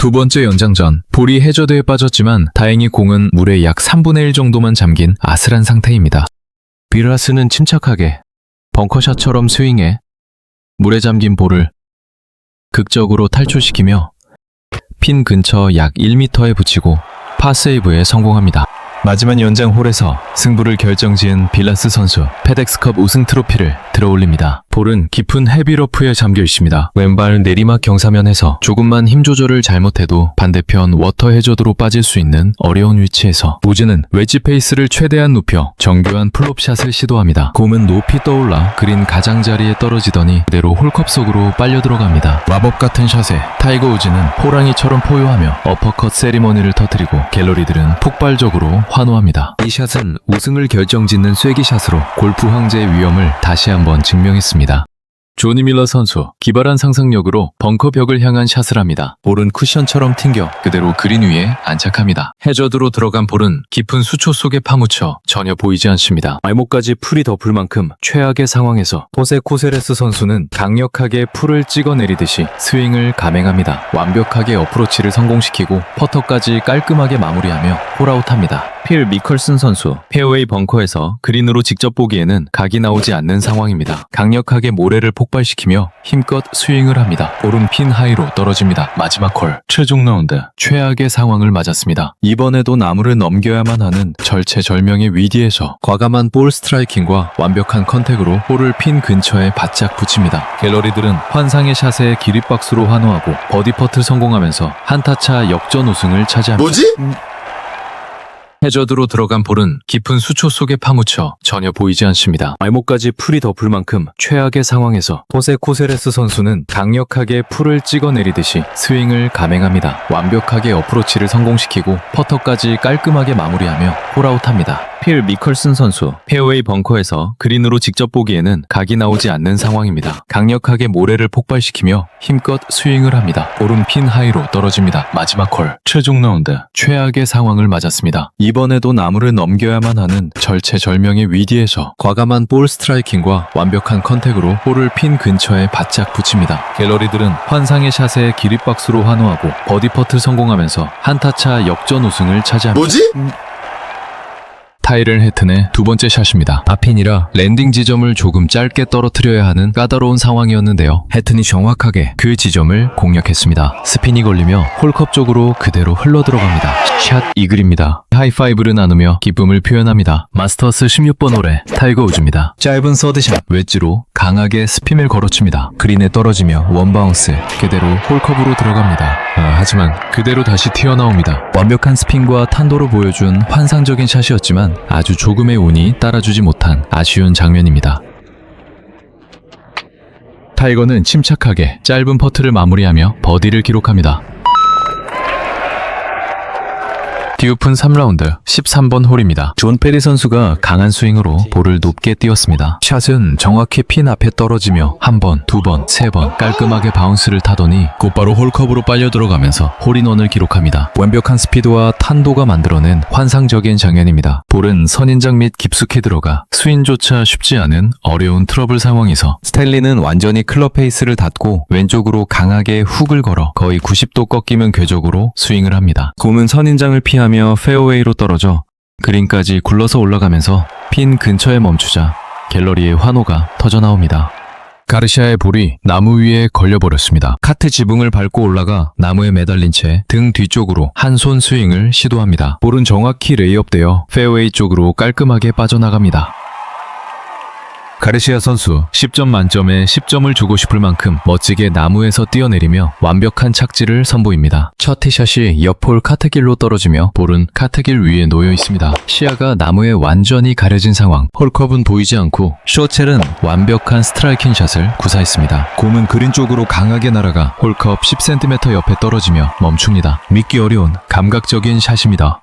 두 번째 연장전, 볼이 해저드에 빠졌지만 다행히 공은 물의 약 3분의 1 정도만 잠긴 아슬한 상태입니다. 비라스는 침착하게 벙커샷처럼 스윙해 물에 잠긴 볼을 극적으로 탈출시키며 핀 근처 약 1m에 붙이고 파세이브에 성공합니다. 마지막 연장 홀에서 승부를 결정지은 빌라스 선수 페덱스컵 우승 트로피를 들어올립니다. 볼은 깊은 헤비러프에 잠겨 있습니다. 왼발 내리막 경사면에서 조금만 힘 조절을 잘못해도 반대편 워터 해저드로 빠질 수 있는 어려운 위치에서 우즈는 웨지 페이스를 최대한 높여 정교한 플롭샷을 시도합니다. 공은 높이 떠올라 그린 가장자리에 떨어지더니 그대로 홀컵 속으로 빨려 들어갑니다. 마법 같은 샷에 타이거 우즈는 호랑이처럼 포효하며 어퍼컷 세리머니를 터뜨리고 갤러리들은 폭발적으로 환호합니다. 이 샷은 우승을 결정짓는 쐐기샷으로 골프 황제의 위엄을 다시 한번 증명했습니다. 있습니다. 조니 밀러 선수 기발한 상상력으로 벙커 벽을 향한 샷을 합니다. 볼은 쿠션처럼 튕겨 그대로 그린 위에 안착합니다. 해저드로 들어간 볼은 깊은 수초 속에 파묻혀 전혀 보이지 않습니다. 말목까지 풀이 덮을 만큼 최악의 상황에서 호세 코세레스 선수는 강력하게 풀을 찍어내리듯이 스윙을 감행합니다. 완벽하게 어프로치를 성공시키고 퍼터까지 깔끔하게 마무리하며 홀아웃합니다. 필 미컬슨 선수 페어웨이 벙커에서 그린으로 직접 보기에는 각이 나오지 않는 상황입니다. 강력하게 모래를 폭 발시키며 힘껏 스윙을 합니다. 오른 핀 하이로 떨어집니다. 마지막 콜 최종 라운드 최악의 상황을 맞았습니다. 이번에도 나무를 넘겨야만 하는 절체절명의 위기에서 과감한 볼 스트라이킹과 완벽한 컨택으로 볼을 핀 근처에 바짝 붙입니다. 갤러리들은 환상의 샷에 기립박수로 환호하고 버디 퍼트 성공하면서 한타차 역전 우승을 차지합니다. 뭐지? 해저드로 들어간 볼은 깊은 수초 속에 파묻혀 전혀 보이지 않습니다. 말목까지 풀이 덮을 만큼 최악의 상황에서 호세 코세레스 선수는 강력하게 풀을 찍어내리듯이 스윙을 감행합니다. 완벽하게 어프로치를 성공시키고 퍼터까지 깔끔하게 마무리하며 홀아웃합니다. 필 미컬슨 선수 페어웨이 벙커에서 그린으로 직접 보기에는 각이 나오지 않는 상황입니다. 강력하게 모래를 폭발시키며 힘껏 스윙을 합니다. 오른 핀 하이로 떨어집니다. 마지막 콜 최종 라운드 최악의 상황을 맞았습니다. 이 번에도 나무를 넘겨야만 하는 절체절명의 위기에서 과감한 볼 스트라이킹과 완벽한 컨택으로 볼을 핀 근처에 바짝 붙입니다. 갤러리들은 환상의 샷에 기립박수로 환호하고 버디 퍼트 성공하면서 한타차 역전 우승을 차지합니다. 뭐지? 타이를 헤튼의 두 번째 샷입니다. 아핀이라 랜딩 지점을 조금 짧게 떨어뜨려야 하는 까다로운 상황이었는데요. 헤튼이 정확하게 그 지점을 공략했습니다. 스핀이 걸리며 홀컵 쪽으로 그대로 흘러 들어갑니다. 샷 이글입니다. 하이파이브를 나누며 기쁨을 표현합니다. 마스터스 16번 홀에 타이거 우즈입니다. 짧은 서드샷 웨지로 강하게 스핀을 걸어칩니다. 그린에 떨어지며 원바운스 그대로 홀컵으로 들어갑니다. 아, 하지만 그대로 다시 튀어나옵니다. 완벽한 스핀과 탄도로 보여준 환상적인 샷이었지만 아주 조금의 운이 따라주지 못한 아쉬운 장면입니다. 타이거는 침착하게 짧은 퍼트를 마무리하며 버디를 기록합니다. 듀오픈 3라운드 13번 홀입니다. 존 페리 선수가 강한 스윙으로 볼을 높게 띄웠습니다. 샷은 정확히 핀 앞에 떨어지며 한 번, 두 번, 세 번 깔끔하게 바운스를 타더니 곧바로 홀컵으로 빨려 들어가면서 홀인원을 기록합니다. 완벽한 스피드와 탄도가 만들어낸 환상적인 장면입니다. 볼은 선인장 및 깊숙이 들어가 스윙조차 쉽지 않은 어려운 트러블 상황에서 스탠리는 완전히 클럽 페이스를 닫고 왼쪽으로 강하게 훅을 걸어 거의 90도 꺾이면 궤적으로 스윙을 합니다. 공은 선인장을 피 하며 페어웨이로 떨어져 그린까지 굴러서 올라가면서 핀 근처에 멈추자 갤러리의 환호가 터져나옵니다. 가르시아의 볼이 나무 위에 걸려버렸습니다. 카트 지붕을 밟고 올라가 나무에 매달린 채 등 뒤쪽으로 한 손 스윙을 시도합니다. 볼은 정확히 레이업되어 페어웨이 쪽으로 깔끔하게 빠져나갑니다. 가르시아 선수 10점 만점에 10점을 주고 싶을 만큼 멋지게 나무에서 뛰어내리며 완벽한 착지를 선보입니다. 첫 티샷이 옆홀 카트길로 떨어지며 볼은 카트길 위에 놓여 있습니다. 시야가 나무에 완전히 가려진 상황. 홀컵은 보이지 않고 쇼첼은 완벽한 스트라이킹 샷을 구사했습니다. 공은 그린 쪽으로 강하게 날아가 홀컵 10cm 옆에 떨어지며 멈춥니다. 믿기 어려운 감각적인 샷입니다.